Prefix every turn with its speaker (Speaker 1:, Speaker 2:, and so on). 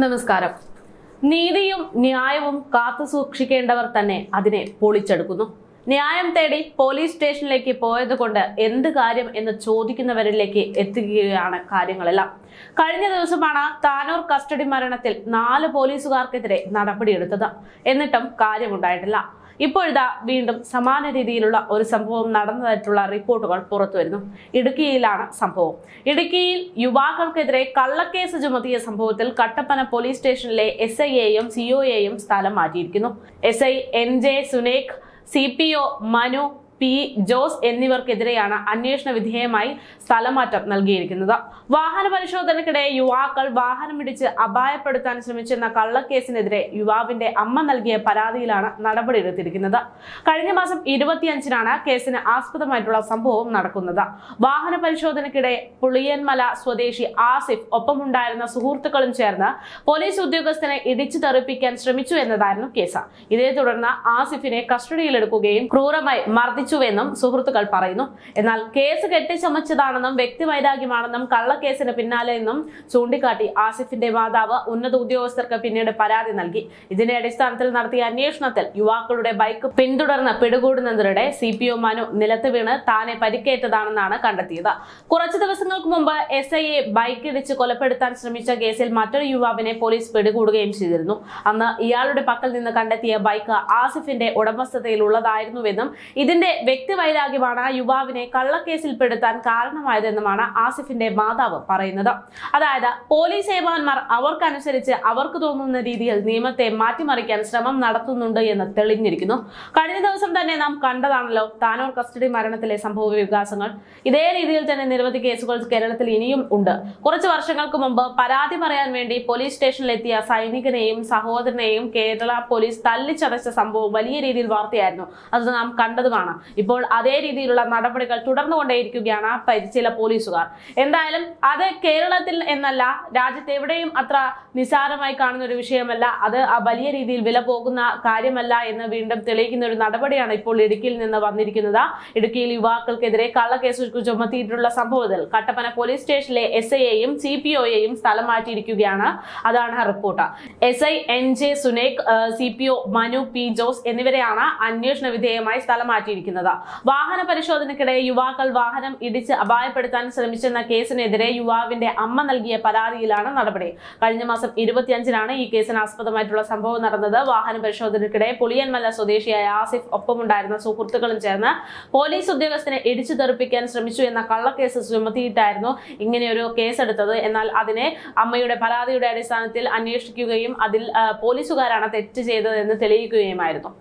Speaker 1: നമസ്കാരം. നീതിയും ന്യായവും കാത്തു സൂക്ഷിക്കേണ്ടവർ തന്നെ അതിനെ പൊളിച്ചെടുക്കുന്നു. ന്യായം തേടി പോലീസ് സ്റ്റേഷനിലേക്ക് പോയതുകൊണ്ട് എന്ത് കാര്യം എന്ന് ചോദിക്കുന്നവരിലേക്ക് എത്തുകയാണ് കാര്യങ്ങളെല്ലാം. കഴിഞ്ഞ ദിവസമാണ് താനൂർ കസ്റ്റഡി മരണത്തിൽ നാല് പോലീസുകാർക്കെതിരെ നടപടിയെടുത്തത്. എന്നിട്ടും കാര്യമുണ്ടായിട്ടില്ല. ഇപ്പോഴിതാ വീണ്ടും സമാന രീതിയിലുള്ള ഒരു സംഭവം നടന്നതായിട്ടുള്ള റിപ്പോർട്ടുകൾ പുറത്തു വരുന്നു. ഇടുക്കിയിലാണ് സംഭവം. ഇടുക്കിയിൽ യുവാക്കൾക്കെതിരെ കള്ളക്കേസ് ചുമത്തിയ സംഭവത്തിൽ കട്ടപ്പന പോലീസ് സ്റ്റേഷനിലെ എസ് ഐ എയും സിഒയെയും സ്ഥലം മാറ്റിയിരിക്കുന്നു. S I N J Sunekh C P O Manu P Jose എന്നിവർക്കെതിരെയാണ് അന്വേഷണ വിധേയമായി സ്ഥലമാറ്റം നൽകിയിരിക്കുന്നത്. വാഹന പരിശോധനയ്ക്കിടെ യുവാക്കൾ വാഹനമിടിച്ച് അപായപ്പെടുത്താൻ ശ്രമിച്ചെന്ന കള്ളക്കേസിനെതിരെ യുവാവിന്റെ അമ്മ നൽകിയ പരാതിയിലാണ് നടപടിയെടുത്തിരിക്കുന്നത് കഴിഞ്ഞ മാസം ഇരുപത്തിയഞ്ചിനാണ് കേസിന് ആസ്പദമായിട്ടുള്ള സംഭവം നടക്കുന്നത്. വാഹന പരിശോധനയ്ക്കിടെ പുളിയൻമല സ്വദേശി ആസിഫ് ഒപ്പമുണ്ടായിരുന്ന സുഹൃത്തുക്കളും ചേർന്ന് പോലീസ് ഉദ്യോഗസ്ഥനെ ഇടിച്ചു തെറിപ്പിക്കാൻ ശ്രമിച്ചു എന്നതായിരുന്നു കേസ്. ഇതേ തുടർന്ന് ആസിഫിനെ കസ്റ്റഡിയിലെടുക്കുകയും ക്രൂരമായി മർദ്ദിച്ചുവെന്നും സുഹൃത്തുക്കൾ പറയുന്നു. എന്നാൽ കേസ് കെട്ടിച്ചമച്ചതാണെന്നും വ്യക്തിവൈരാഗ്യമാണെന്നും കള്ളക്കേസിന് പിന്നാലെ എന്നും ചൂണ്ടിക്കാട്ടി ആസിഫിന്റെ മാതാവ് ഉന്നത ഉദ്യോഗസ്ഥർക്ക് പിന്നീട് പരാതി നൽകി. ഇതിന്റെ അടിസ്ഥാനത്തിൽ നടത്തിയ അന്വേഷണത്തിൽ യുവാക്കളുടെ ബൈക്ക് പിന്തുടർന്ന് പിടികൂടുന്നതിനിടെ സി പി ഒ മനു നിലത്ത് വീണ് താനെ പരിക്കേറ്റതാണെന്നാണ് കണ്ടെത്തിയത്. കുറച്ചു ദിവസങ്ങൾക്ക് മുമ്പ് എസ് ബൈക്ക് ഇടിച്ച് കൊലപ്പെടുത്താൻ ശ്രമിച്ച കേസിൽ മറ്റൊരു യുവാവിനെ പോലീസ് പിടികൂടുകയും ചെയ്തിരുന്നു. അന്ന് ഇയാളുടെ പക്കൽ നിന്ന് കണ്ടെത്തിയ ബൈക്ക് ആസിഫിന്റെ ഉടമസ്ഥതയിലുള്ളതായിരുന്നുവെന്നും ഇതിന്റെ വ്യക്തിവൈരാഗ്യമാണ് ആ യുവാവിനെ കള്ളക്കേസിൽപ്പെടുത്താൻ കാരണമായതെന്നുമാണ് ആസിഫിന്റെ മാതാവ് പറയുന്നത്. അതായത് പോലീസ് സേവാന്മാർ അവർക്കനുസരിച്ച് അവർക്ക് തോന്നുന്ന രീതിയിൽ നിയമത്തെ മാറ്റിമറിക്കാൻ ശ്രമം നടത്തുന്നുണ്ട് എന്ന് തെളിഞ്ഞിരിക്കുന്നു. കഴിഞ്ഞ ദിവസം തന്നെ നാം കണ്ടതാണല്ലോ താനൂർ കസ്റ്റഡി മരണത്തിലെ സംഭവ വികാസങ്ങൾ. ഇതേ രീതിയിൽ തന്നെ നിരവധി കേസുകൾ കേരളത്തിൽ ഇനിയും ഉണ്ട്. കുറച്ച് വർഷങ്ങൾക്ക് മുമ്പ് പരാതി പറയാൻ വേണ്ടി പോലീസ് സ്റ്റേഷനിലെത്തിയ സൈനികനെയും സഹോദരനെയും കേരള പോലീസ് തല്ലിച്ചതച്ച സംഭവം വലിയ രീതിയിൽ വാർത്തയായിരുന്നു. അത് നാം കണ്ടതുമാണ്. ഇപ്പോൾ അതേ രീതിയിലുള്ള നടപടികൾ തുടർന്നു കൊണ്ടേയിരിക്കുകയാണ് ചില പോലീസുകാർ. എന്തായാലും അത് കേരളത്തിൽ എന്നല്ല രാജ്യത്ത് എവിടെയും അത്ര നിസാരമായി കാണുന്ന ഒരു വിഷയമല്ല. അത് ആ വലിയ രീതിയിൽ വില പോകുന്ന കാര്യമല്ല എന്ന് വീണ്ടും തെളിയിക്കുന്ന ഒരു നടപടിയാണ് ഇപ്പോൾ ഇടുക്കിയിൽ നിന്ന് വന്നിരിക്കുന്നത്. ഇടുക്കിയിൽ യുവാക്കൾക്കെതിരെ കള്ളക്കേസ് ചുമത്തിയിട്ടുള്ള സംഭവത്തിൽ കട്ടപ്പന പോലീസ് സ്റ്റേഷനിലെ എസ് ഐയെയും സി പി ഒയെയും സ്ഥലം മാറ്റിയിരിക്കുകയാണ്. അതാണ് report. S I N J Sunek C P O Manu P Jose എന്നിവരെയാണ് അന്വേഷണ വിധേയമായി സ്ഥലം മാറ്റിയിരിക്കുന്നത്. വാഹന പരിശോധനയ്ക്കിടെ യുവാക്കൾ വാഹനം ഇടിച്ച് അപായപ്പെടുത്താൻ ശ്രമിച്ചെന്ന കേസിനെതിരെ യുവാവിന്റെ അമ്മ നൽകിയ പരാതിയിലാണ് നടപടി. കഴിഞ്ഞ മാസം ഇരുപത്തിയഞ്ചിനാണ് ഈ കേസിന് ആസ്പദമായിട്ടുള്ള സംഭവം നടന്നത്. വാഹന പരിശോധനയ്ക്കിടെ പുളിയൻമല സ്വദേശിയായ ആസിഫ് ഒപ്പമുണ്ടായിരുന്ന സുഹൃത്തുക്കളും ചേർന്ന് പോലീസ് ഉദ്യോഗസ്ഥനെ ഇടിച്ചു തെറിപ്പിക്കാൻ ശ്രമിച്ചു എന്ന കള്ളക്കേസ് ചുമത്തിയിട്ടായിരുന്നു ഇങ്ങനെയൊരു കേസെടുത്തത്. എന്നാൽ അതിനെ അമ്മയുടെ പരാതിയുടെ അടിസ്ഥാനത്തിൽ അന്വേഷിക്കുകയും അതിൽ പോലീസുകാരാണ് തെറ്റ് ചെയ്തതെന്ന് തെളിയിക്കുകയുമായിരുന്നു.